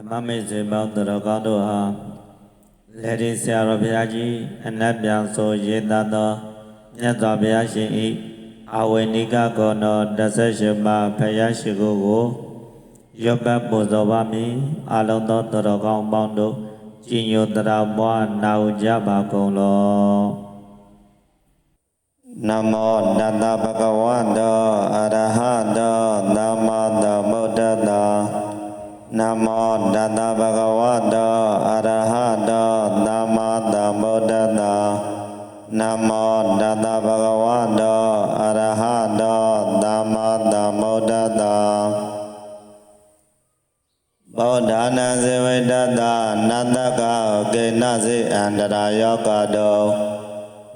ဓမ္မမိတ်ဆွေပေါင်းသူတော်ကောင်းတို့ဟာလက်ဒီဆရာတော်ဘုရားကြီးအနတ်ပြန်ဆိုရေးသားသောမြတ်စွာဘုရားရှင်ဤအာဝေနိကကောနော18ပါးဘုရားရှိခိုးကိုရွတ်ပတ်ပူဇော်ပါမည်အလုံးသောသူတော်ကောင်းပေါင်းတို့ကြည်ညိုတရားပွားနာဟုကြပါကုန်လောနမောတတဗုဒ္ဓဝါတောအရဟတောသမ္မာသမ္ဗုဒ္ဓတော နမောတတဗုဒ္ဓဝါတောအရဟတောသမ္မာသမ္ဗုဒ္ဓတောနမောတတဗုဒ္ဓဝါတောအရဟတောသမ္မာသမ္ဗုဒ္ဓတောဘောဓာနဇေဝိတတနတကကေနစေအန္တရာယောကတော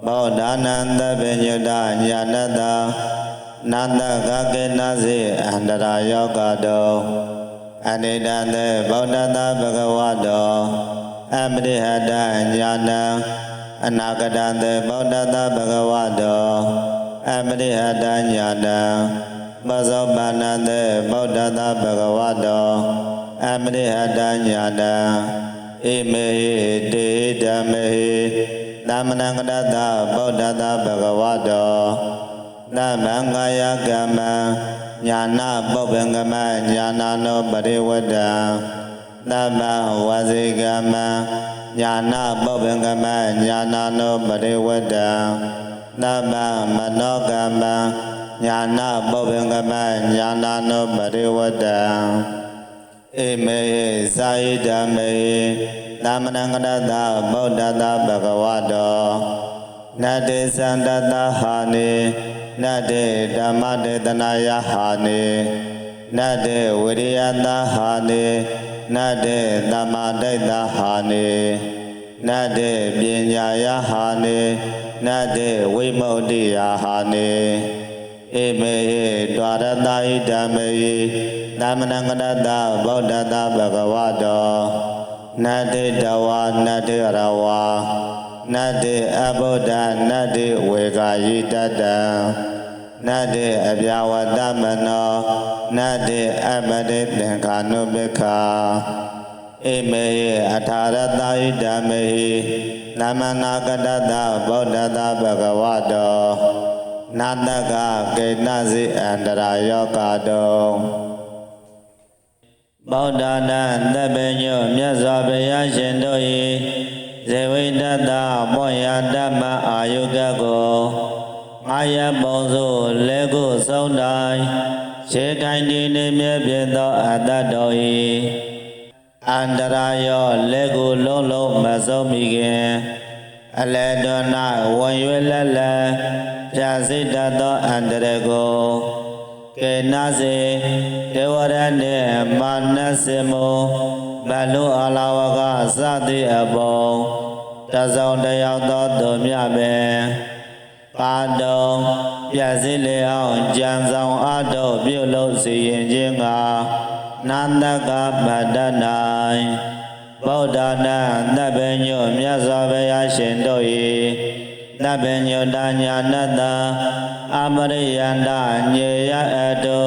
ဘောဓာနံသဗ္ဗညုတညာနတနတကကေနစေအန္တရာယောကတော အနိဒသေဗုဒ္ဓသာဘဂဝတောအပရိဟတညာဏအနာဂတသေဗုဒ္ဓသာဘဂဝတောအပရိဟတညာဏပဇောပါဏသေဗုဒ္ဓသာဘဂဝတောအပရိဟတညာဏဣမေဟိတေဓမ္မေဟိသမဏကတသဗုဒ္ဓသာဘဂဝတော သမံကာယကမ္မညာနာပုပ္ပံကမညာနာနောပရိဝတ္တံသမ္မဝဇေကမညာနာပုပ္ပံကမညာနာနောပရိဝတ္တံသမ္မမနောကမညာနာပုပ္ပံကမညာနာနောပရိဝတ္တံဣမေသာယဓမ္မေသမဏကတသဗုဒ္ဓသာဘဂဝတော နတ္တိသန္တတဟာနေနတ္တေဓမ္မတေတနာယဟာနေနတ္တေဝိရိယတဟာနေနတ္တေသမ္မာဒိဋ္ဌဟာနေနတ္တေပညာယဟာနေနတ္တေဝိမု ക്തി ယဟာနေဧမေဟိဒွါရတဟိဓမ္မေဟိသမဏကတတဗုဒ္ဓတဘဂဝတောနတ္တေတဝါနတ္တေရဝါ နတ္တိအဘုဒ္ဓနတ္တိဝေကာယိတတံနတ္တိအပြာဝတ္တမနောနတ္တိအပတိသင်္ခာနုပ္ပခာဣမေယအထာရတဟိဓမ္မေဟိသမနာကတတဗုဒ္ဓတဘဂဝတောနာတကကေနစီအန္တရာယောကတောဗုဒ္ဓနာသဗ္ဗညုမြတ်စွာဘုရားရှင်တို့၏ ဇေဝိတတမောယဓမ္မအာယုကကိုအာယပုံစုလဲကိုဆုံးတိုင်းရှေကိုင်းဒီနေမြဲပြသောအတ္တတော်၏အန္တရာယောလဲကိုလုံးလုံးမဆုံးမိခင်အလဲတော်၌ဝန်ရွယ်လက်လက်ပြစိတတ်သောအန္တရကိုကေနာစေဒေဝရနှင့်မာနစေမော ဘလုအလာဝကစသည်အပေါင်းတဆောင်တယောက်သောသူမြပင်ပါတုံပြည့်စည်လေအောင်ကြံဆောင်အတုပြုလုပ်စီရင်ခြင်းကနန္တကပတ္တ၌ဗုဒ္ဓနာသဗ္ဗညုမြတ်စွာဘုရားရှင်တို့၏သဗ္ဗညုတညာနတအမရိယန္တညေယအတု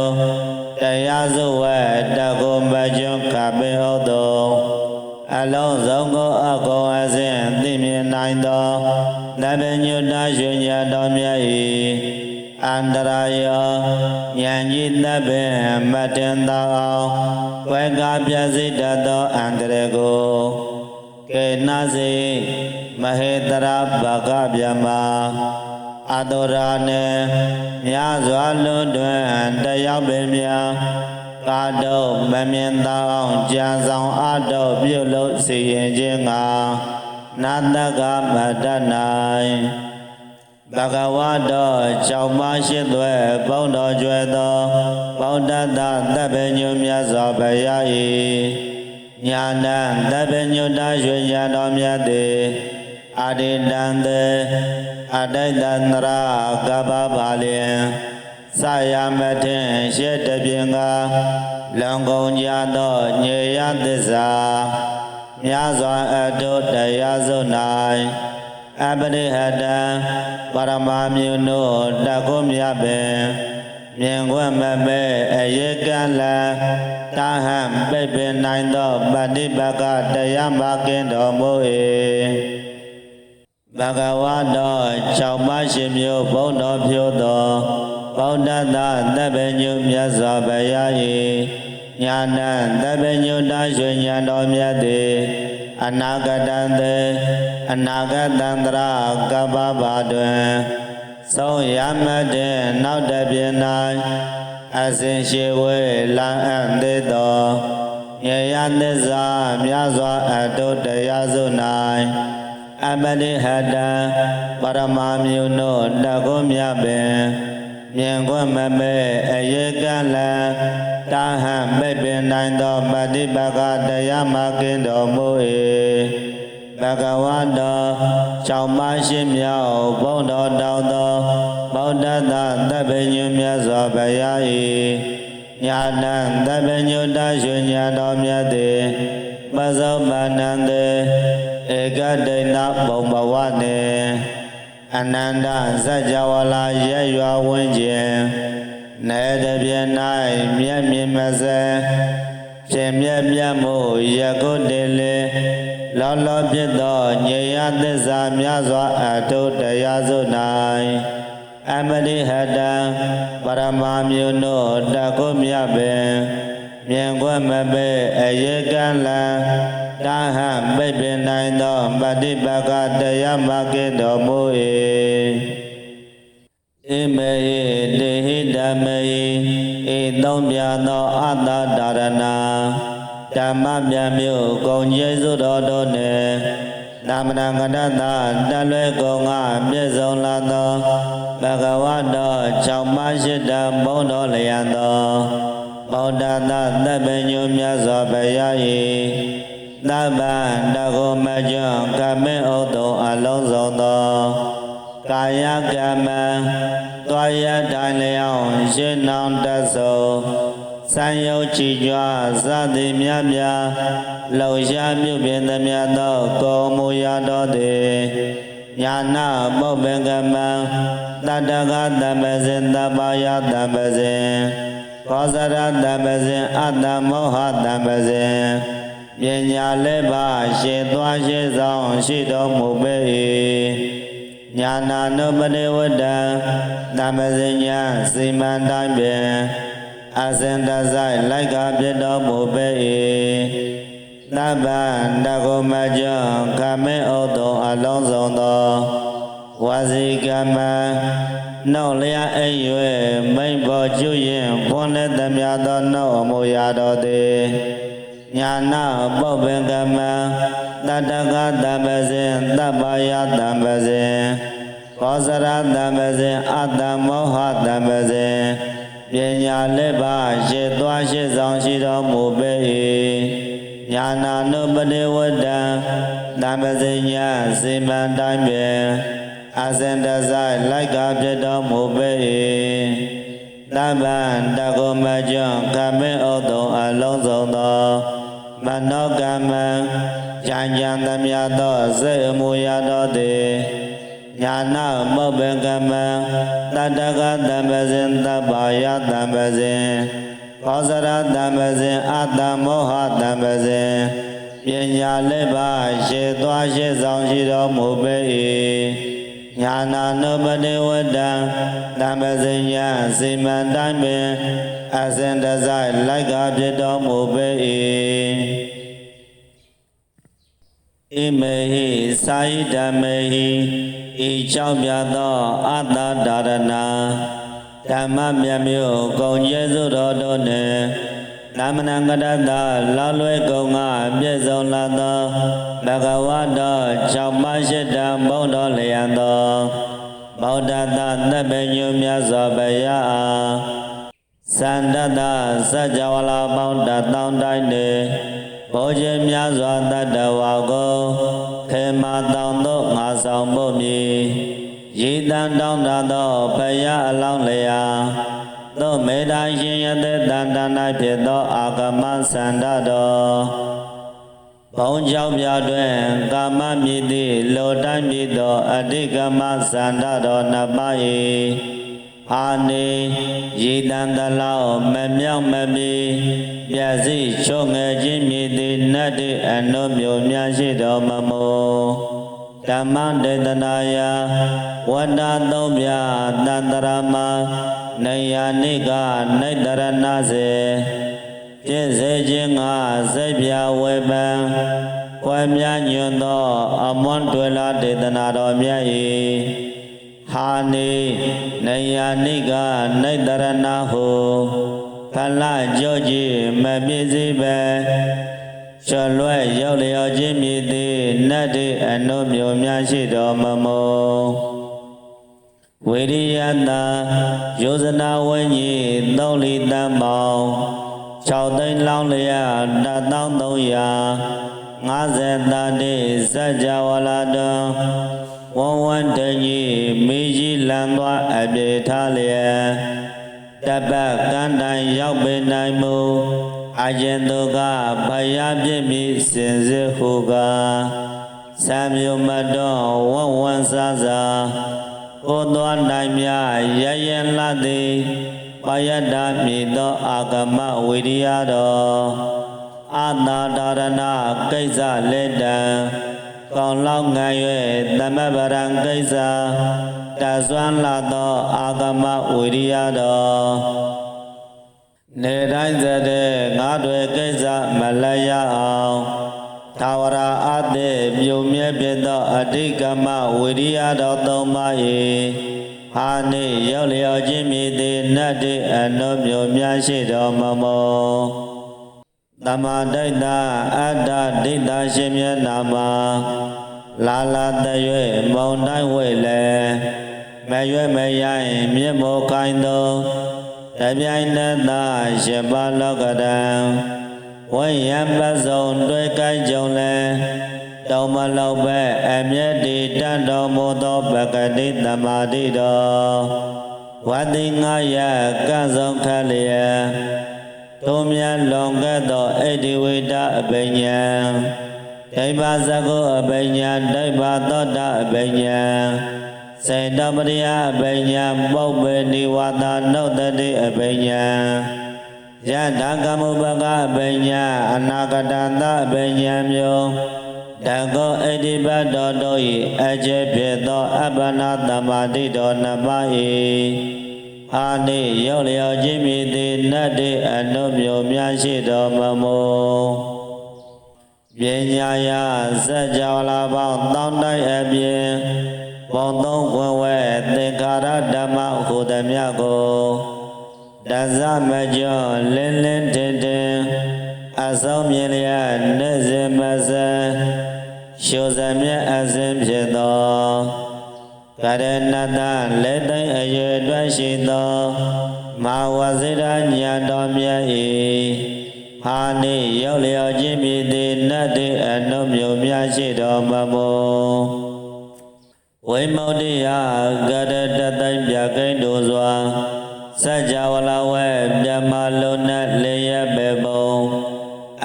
တရားစုဝဲတကုမကျွန်းကပိဟုတ်သောအလုံးစုံကိုအကုန်အစဉ်သိမြင်နိုင်သောသဗ္ဗညုတရွှေညာတော်မြတ်၏အန္တရာယောဉာဏ်ကြီးသဗ္ဗေမတင်သောအောင်ဝေကပြစိတတ်သောအန္တရကိုကေနစေမဟေတရာဘဂဗျမ အတောရာနေမြာစွာလွန်တွင်တယောက်ပင်မြာကာတုမမြင်သောအောင်ကြံဆောင်အတောပြုလို့စီရင်ခြင်းငါနာတကမတ၌ဘဂဝတောကြောင့်မရှိသွဲပေါင်းတော်ကျွဲသောပေါင်းတတ်သတပ္ပညုမြတ်စွာဘုရား၏ညာဏတပ္ပညုတရွှေညာတော်မြတ်သည်အတိတံတေ အတိတန္တရာကပ္ပပါလျင်စယမထင်ရှေတပြင်ကလွန်ကုန်ကြသောညေယသစ္စာမြာစွာအတုတရားစု၌အပရိဟတံပရမမြုနုတကုမြပင်မြင်ခွင့်မပဲအယေကံလံတာဟံပိတ်ပင်နိုင်သောပฏิပကတရားမကင်းတော်မူ၏ ဘဂဝါတော်၆ပါးရှင်မျိုးဘုံတော်ဖြိုးသောဗုဒ္ဓသာတပ္ပညုမြတ်စွာဘုရား၏ညာဏတပ္ပညုတရွှေညာတော်မြတ်သည်အနာဂတံသေအနာဂတံတရာကပ္ပပါတွင်ဆုံးရမတဲ့နောက်တပြင်း၌အစဉ်ရှိဝေလံအံ့သေးသောရေယသစ္စာမြတ်စွာအတုတရားစု၌ အပတိဟတံပရမမြုနုတကုမြပင်မြင်ခွင့်မမဲအယေကလံတာဟံပိတ်ပင်နိုင်သောပฏิပကတရားမကင်းတော်မူ၏ဘဂဝါတော်၆ပါးရှိမြောက်ဘုံတော်တောင်းသောဗုဒ္ဓသာတပ္ပညုမြတ်စွာဘုရား၏ညာဏံတပ္ပညုတရွှေညာတော်မြတ်သည်ပဇောပါဏံတေဧ ကဒိဏဘုံဘဝနှင့်အနန္တဇัจ java လာရဲရွာဝင်းကျင်နေတပြင်း၌မျက်မြင်မစဲရှင်မြတ်မြတ်မှုယကုတ္တေလေလောလောဖြစ်သောညေယသစ္စာများစွာအထုတရားစု၌အမရိဟတံပရမမြုနုတကုမြတ်ပင်မြင်ခွင့်မပဲအယေကံလံ တာဟံပိတ်ပင်နိုင်သောပฏิပကတရားမကင်းတော်မူ၏ဣမေဟိတေဟိဓမ္မေဟိဤသုံးပြသောအတ္တဒါရဏဓမ္မမြတ်မျိုးဂုံကျေးဇူးတော်တို့နှင့်နာမနာကတ္တတလွဲကုံကပြည့်စုံလာသောဘဂဝါတော်၆ပါးရှိတံဘုံတော်လျံသောဗုဒ္ဓသာသဗ္ဗညုမြတ်စွာဘုရား၏ သဗ္ဗတကုမကျွန်းကမေဩတုံအလုံးစုံသောကာယကမ္မသွားရတိုင်းလျောင်းရှင်းနောင်တသောစံယုတ်ကြည်ကြွစသည်မြတ်မြတ်လှော်ရှားပြုပြင်သမျှသောကောမူရာတော်သည်ညာနာပုပ္ပင်ကမံတတ္တကတမ္ပဇင်တပ္ပယတမ္ပဇင်ကောသရတမ္ပဇင်အတ္တမောဟတမ္ပဇင် ပညာလက်ပါရှေသွားရှေဆောင်ရှိတော်မူပေ၏ညာနာနုပတိဝတ္တံတမ္ပဇင်ညာစီမံတိုင်းပင်အစင်တဆိုင်လိုက်ကပြတော်မူပေ၏သဗ္ဗတကုမကြောင့်ခမေဩတုံအလုံးစုံသောဝါစီကမ္မနှောက်လျက်အိရွယ်မိမ့်ပေါ်ကျွရင်ဖွင့်လက်သမျှသောနှောက်အမူအရာတော်သည် ညာနာပုပ္ပင်ကမံတတကတမ္ပဇင်တပ္ပယတမ္ပဇင်ကောသရတမ္ပဇင်အတ္တမောဟတမ္ပဇင်ပညာလက်ပါရှေသွားရှေဆောင်ရှိတော်မူပေ၏ညာနာနုပတိဝတ္တံတမ္ပဇင်ညာစေမံတိုင်းပင်အစင်တဆိုင်လိုက်ကဖြစ်တော်မူပေ၏သဗ္ဗံတကုမကျွန်းကမေဩတုံအလုံးစုံသော မနောကမ္မံကြံကြံသမျှသောစိတ်အမူအရာတော်သည်ညာနာမောဘင်ကမံတတကတမ္ပဇင်တပ္ပါယတမ္ပဇင်ကောသရတမ္ပဇင်အတ္တမောဟတမ္ပဇင်ပညာလက်ပါရှေသွားရှေဆောင်ရှိတော်မူပေ၏ ညာနာနုပတိဝတ္တံတမ္ပဇင်ညာစေမံတိုင်းပင်အစင်တဆိုင်လိုက်ကဖြစ်တော်မူပေ၏ဣမေဟိသာယိဓမ္မေဟိဤကြောင့်ပြသောအတ္တဒါရဏဓမ္မမြတ်မျိုးဂုံကျေးဇူးတော်တို့နှင့် နာမနံကတတလောက်လွဲကုံကပြည့်စုံလာသောဘဂဝါတော်၆ပါးရှိတံဘုံတော်လျံသောဗုဒ္ဓသာသဗ္ဗညုမြတ်စွာဘုရားအားသန္တတစัจ java လာပေါင်းတတောင်းတိုင်းနေဘောဇဉ်များစွာတတ္တဝါကိုခေမာတောင်းသောငါဆောင်ဖို့မည်ရေတန်တောင်းတသောဘုရားအလောင်းလျာ သောမေတ္တာရှင်ရတဲ့တန်တန်၌ဖြစ်သောအာဂမစန္ဒတော်ဘုံကြောင့်ပြတွင်ကာမမြည်သည့်လောတိုင်းမြည်သောအဋ္ဌကမစန္ဒတော်နှစ်ပါး၏အာနေရည်တန်တလောက်မမြောက်မပြေပြည့်စည်ချောငယ်ခြင်းမြည်သည်နတ်တိအနုမျိုးများရှိတော်မမူ ဓမ္မဒေသနာယဝတ္တသုံးပြတန္တရမနေယနိကနိတရဏစေပြည့်စေခြင်းငါစိတ်ပြဝေပံကွယ်မြညွန်သော အမွန်တွေလာဒေသနာတော်မြတ်၏ဟာနေနေယနိကနိတရဏဟုဖလကြောကြည်မပြည့်စည်ပဲ ချွလွဲ့ရောက်လျော်ခြင်းမြည်သည်နတ်တိအနုမျိုးများရှိတော်မမူဝိရိယတာယောဇနာဝိညာဉ်သုံးလီတန်ပေါင်း6သိန်းလောင်းလျာ1300 50တာတိစัจ java လာတံဝဝန္တကြီးမိကြီးလံသွားအပြေထားလျက်တပတ်ကန္တန်ရောက်ပေနိုင်မူ အကျဉ်သူကဘယာပြည့်မိစင်စစ်ဟုကသံမျိုးမတော်ဝဝန္စားစာကိုသွားနိုင်မြရရလာသည်ပယတ္တာမိသောအာဂမဝိရိယတော်အာနာဒါရဏကိစ္စလက်တံကောင်းလောက်ငံ၍သမဗရံကိစ္စတဆွမ်းလာသောအာဂမဝိရိယတော် နေတိုင်းစတဲ့ငါတွေကိစ္စမလရအောင်သာဝရအသေမြုံမြဲပြသောအဋိကမဝိရိယတော်သုံးပါး၏ဟာနေရောက်လျော်ခြင်းမြည်သည်နတ်တိအနုမြုံများရှိတော်မမောတမတိုက်တာအတ္တဒိဋ္ဌရှင်မျက်နာမှာလာလာတရွေမုံတိုင်းဝိလေမရွေမရိုင်းမြင့်မောကိုင်းသော တပြိုင်တည်းသာရှင်ပါလောကတံဝိယံပစုံတွေ့ကိုင်းကြုံလဲတောမလောက်ပဲအမျက်တည်တတ်တော်မူသောပကတိတမာတိတော်ဝတိငါယကံဆုံးခလျက်ထိုမြတ်လွန်ကဲ့သောဣတိဝိတအပညာဒိဗ္ဗဇကုအပညာဒိဗ္ဗသောတာအပညာ စေတပရိယအပညာပုပ္ပေနိဝါဒနုတ္တိအပညာယထာကမုပကအပညာအနာဂတသအပညာမျိုးတကောဣတိပတ္တောတို့၏အကျေဖြစ်သောအပ္ပနာတမ္မာတိတော်နှစ်ပါး၏အာနိရောက်လျော်ခြင်းမိသည်နတ်တေအနုမျိုးများရှိတော်မမူပညာယစัจ java လာပေါင်းတောင်းတိုက်အပြင် ပေါင်းသုံးခွင်ဝဲသင်္ခါရဓမ္မဟုသမျှကိုတဇမကျော်လင်းလင်းထင်ထင်အဆုံးမြင်လျက်နေစဉ်မစရှုစမြဲအစဉ်ဖြစ်သောကရဏတလက်သိအရွယ်အတွက်ရှိသောမာဝဇိရညာတော်မြတ်၏ဟာနေရောက်လျော်ခြင်းမြည်သည်နတ်တိအနုမျိုးများရှိတော်မမူ ဝိမု ക്തി ယကရတသိပြကိန်းတို့စွာစัจ java လာဝဲမြမလုံးနဲ့လေရပေပုံ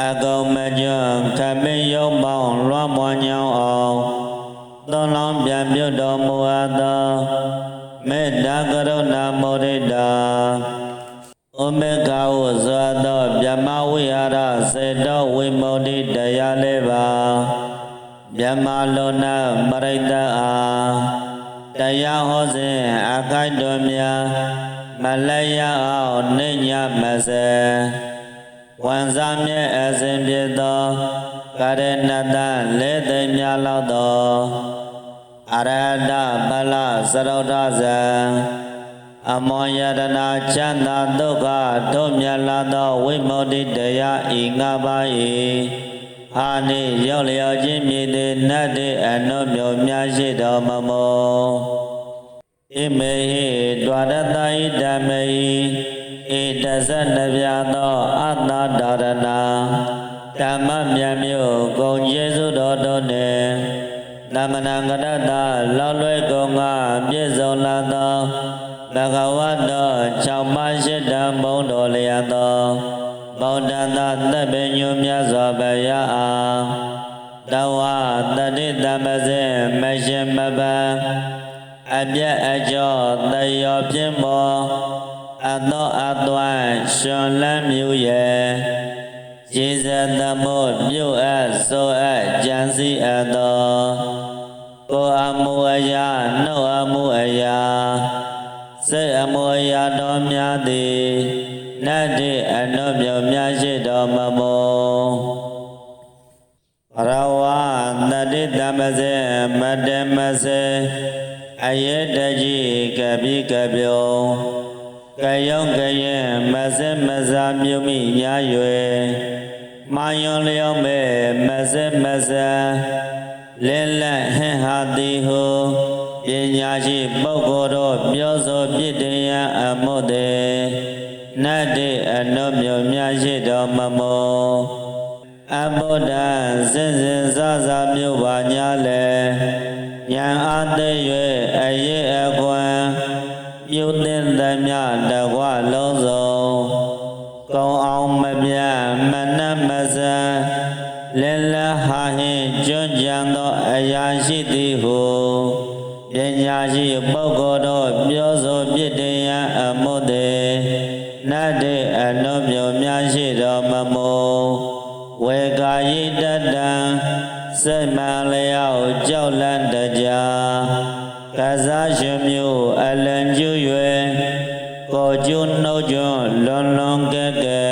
အကောင်မကျွန်းခမင်းယုံပေါင်းလွှမ်းမွန်ညောင်းအောင်သောလောင်းပြန်ပြုတ်တော်မူအပ်သောမေတ္တာကရုဏာမောရိတာဩမေဃဝဇောသောမြမဝိဟာရစေတောဝိမု ക്തി တရားလေးပါ မြမလုံးနာပရိတ္တအားတရားဟောစဉ်အခိုက်တော်များမလျရအောင်နေညမစေဝန်စားမြဲအစဉ်ဖြစ်သောကရဏတလဲသိများလောက်သောအရဟတပလသရုဒ္ဓဇံအမောယတနာချမ်းသာဒုက္ခတို့မြတ်လာသောဝိမု ക്തി တရားဤငါးပါး၏ အာနိရောက်လျော်ခြင်းမြည်သည်နတ်တိအနုမျိုးများရှိတော်မမူဣမေဟိဒွါရတဟိဓမ္မေဟိဧတဇနဗျာသောအတ္တဒါရဏဓမ္မမြတ်မျိုးဂုံကျေစုတော်တို့နှင့်သမဏကရတလောက်လွဲကုန်ကပြည့်စုံလာသော ဘဂဝတ်တော်6ပါးရှိတံဘုံတော်လျက်သောဗုဒ္ဓသာသက်ပင်ညွမြတ်စွာဘုရားအားတဝတတိတမစေမရှင်မပံအပြက်အကျော်တယောပြင်းမောအသောအသွမ်းရှင်လန်းမြူရဲ့ရေစသမုတ်မြုပ်အပ်စိုးအပ်ကြံစီအပ်သောကိုယ်အမှုအရာနှုတ်အမှုအရာ စိတ်အမှုအရာတော်များသည်နတ်တိအနုမြတ်များရှိတော်မမုံရဝတတိတမစေမတမစေအယေတကြီးကပိကပြုံကယုံကရင်မစမစားမြုမိညာ၍မာယွန်လျောမဲမစမစားလင်းလက်ဟင်ဟာတိဟု ပညာရှိပုဂ္ဂိုလ်တို့ပြောဆိုပြည့်တင်ရန်အမှုသည်နတ်တိအနုမြတ်များရှိတော်မမောအဘုဒ္ဓစင်စင်စစမြို့ပါညာလေဉာဏ်အားသိ၍အရေးအကွန်ပြုသင်သမျှတကွလုံးစုံကောင်းအောင်မပြမနမစံလဲလဟာဟင်ကျွမ်းကြံသောအရာရှိသည်ဟု ပညာရှိပုဂ္ဂိုလ်တို့ပြောဆိုပြစ်တင်ရန်အမှုသည်နတ်တေအနုမြများရှိတော်မမူဝေကာယိတတံစိတ်မှန်လျောက်ကြောက်လန့်တကြကစားရှင်မျိုးအလံကျူ၍ကိုကျွနှုတ်ကျွလွန်လွန်ကဲကဲ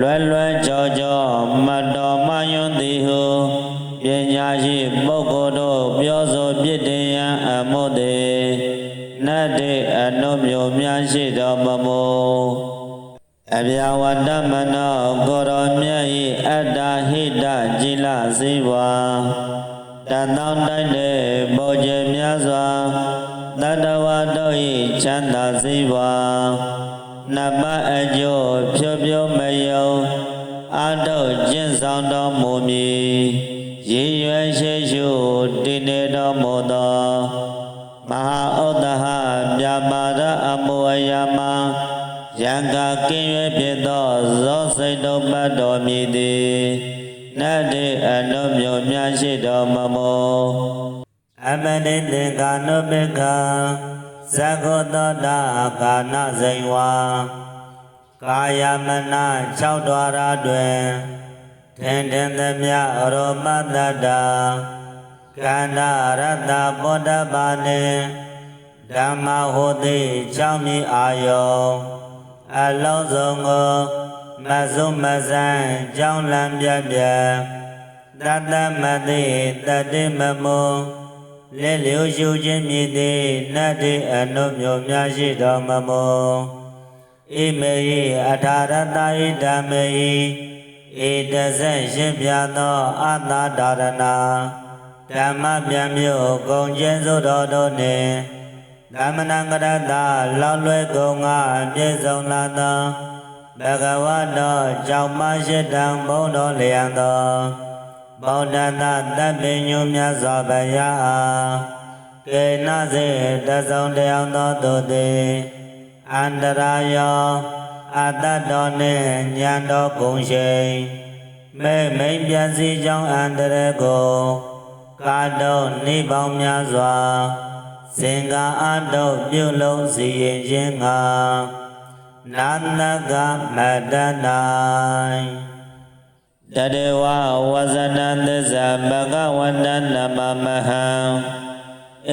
လွယ်လွယ်ကြောကြောမတော်မယွန်းသည်ဟုပညာရှိပုဂ္ဂိုလ်တို့ပြောဆိုပြစ်တင်ရန်အ မှုသည်နတ်တေအနုမျိုးများရှိတော်မမူအဗျာဝတ္တမနောကိုရောမြတ်ဤအတ္တဟိတကြည်လစေဝါတတောင်းတိုက်တဲ့ဘောကျများစွာတတဝါတို့ဤချမ်းသာစေဝါနတ်ပအကျိုးဖြောဖြောမယုံအာထုတ်ကျင့်ဆောင်တော်မူမည် ရည်ရွယ်ရှိရှုတည်နေတော်မူသောမဟာဥဒ္ဒဟပြပါဒအမူအယမယံကကင်းရွယ်ဖြစ်သောဇောစိတ်တော်ပတ်တော်မူသည်နတ်တေအနုမြတ်များရှိတော်မမူအမနိတေကာနုပိကသကုသောတာကာနဇိဝါကာယမနာ၆ဒွါရတွင် ထင်ထင်သမျှအရောမတ္တတာကန္နာရတ္တပောတပါနေဓမ္မဟောတိချောင်းမြေအာယောအလုံးစုံကိုမဆုမဆန်းကြောင်းလံပြပြတတမတိတတိမမုံလက်လျောရှုခြင်းမြည်သည်နတ်တိအနုမျိုးများရှိတော်မမုံဣမေယအထာရတဣဓမ္မေယ ဧတဇရှင်ပြသောအတ္တဒါရဏဓမ္မပြန်မြို့ဂုံကျင်းစုတော်တို့နှင့်သမဏကရတလောက်လွဲကုန်ငါပြည့်စုံလာသောဘဂဝတောကြောင့်မရှိတံဘုံတော်လျံသောဗုဒ္ဓတတပ္ပညုမြတ်စွာဘုရားအားကေနစေတဆုံတရားသောသူသည်အန္တရာယော အတ္တတော်နှင့်ဉာဏ်တော်ကုန်ရှိမဲမိန်ပြန်စီကြောင်းအန္တရကိုကာတော်နေပေါင်းများစွာစင်္ကာအတော်ပြုလုံးစီရင်ခြင်းငါနာနကမတနိုင်တတေဝဝဇနသစ္စာဘဂဝန္တနမမဟံ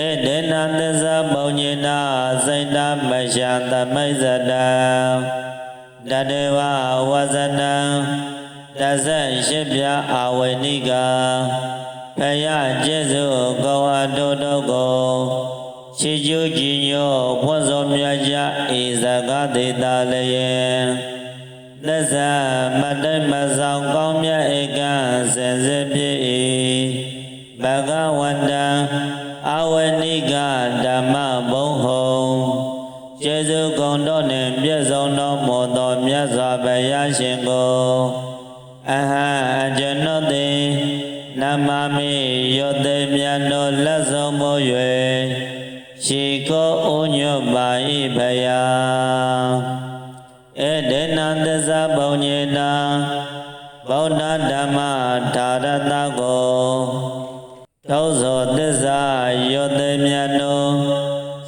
ဧဒေနသစ္စာပုံညိနာစိတ်တမရှံသမိတ်ဇတံ တတေဝဝဇနံတဇက်ရှိပြအာဝိနိကဖယကျေစုကောအတုတုကိုခြေကျိုးကြည်ညိုဖွင့်စောမြတ်ကြဧဇဂဒေတာလည်းသစ္စာမတ္တမဆောင်ကောင်းမြတ်ဧကစင်စစ်ဖြစ်၏ဘဂဝန္တံအဝနိကဓမ္မဘုံဟုံ ကျေစုကုံတော်နှင့်ပြည့်စုံတော်မူသောမြတ်စွာဘုရားရှင်ကိုအဟံအကျွန်ုပ်သည်နမမိယောသိမြတ်တော်လက်ဆုံးမို့၍ရှိကိုဥညွတ်ပါ၏ဖယာဧဒေနသစ္စာဘုံညေနာဗုဒ္ဓဓမ္မဓာရတကိုသောသောသစ္စာယောသိမြတ်တော်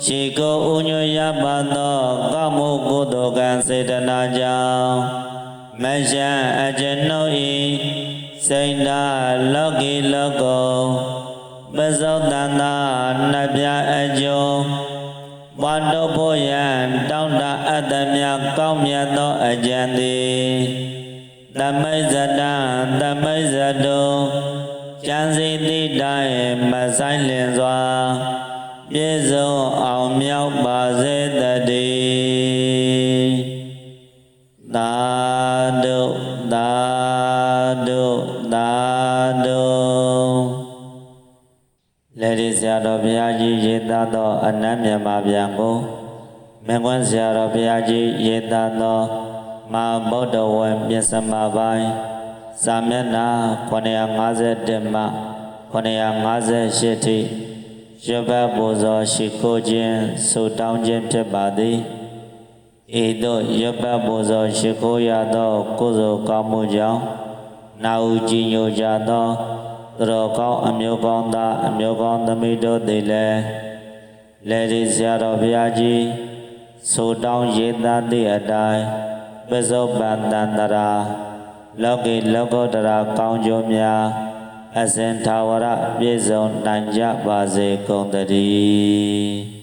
ရှိကိုဥညွရပါသောကောက်မှုကုသိုလ်ကံစေတနာကြောင့်မရှံအကျွန်ုပ်ဤစိတ်ဓာတ်လောကီလောကောပဇောတန္တာနှပြအကျိုးဘဝတော်ဖို့ယံတောင်းတအပ်သမျှကောင်းမြတ်သောအကြံသည်သမိတ်ဇတံသမိတ်ဇတုကျမ်းစီတိတိုင်းမဆိုင်လင်စွာ ပြည့်စုံအောင်မြောက်ပါစေတည်းသာဓုသာဓုသာဓုလက်ရဆရာတော်ဘုရားကြီးရေသားသောအနတ်မြတ်မာဗျံကိုမင်းကွန်းဆရာတော်ဘုရားကြီးရေသားသောမဟာဗုဒ္ဓဝံပြစ္စမပိုင်းစာမျက်နှာ951မှ958ထိ ရပတ်ပူဇော်ရှိခိုးခြင်းဆုတောင်းခြင်းဖြစ်ပါသည်ဤသို့ရပတ်ပူဇော်ရှိခိုးရသောကုသိုလ်ကောင်းမှုကြောင့်နာဟုကြည်ညိုကြသောသူတော်ကောင်းအမျိုးကောင်းသားအမျိုးကောင်းသမီးတို့သည်လည်းလေဒီဆရာတော်ဘုရားကြီးဆုတောင်းရေးသားသည့်အတိုင်းပစ္စုပန်တန္တရာလောကီလောကုတ္တရာကောင်းကျိုးများ အစဉ်သာဝရပြည့်စုံနိုင်ကြပါစေကုန်သတည်း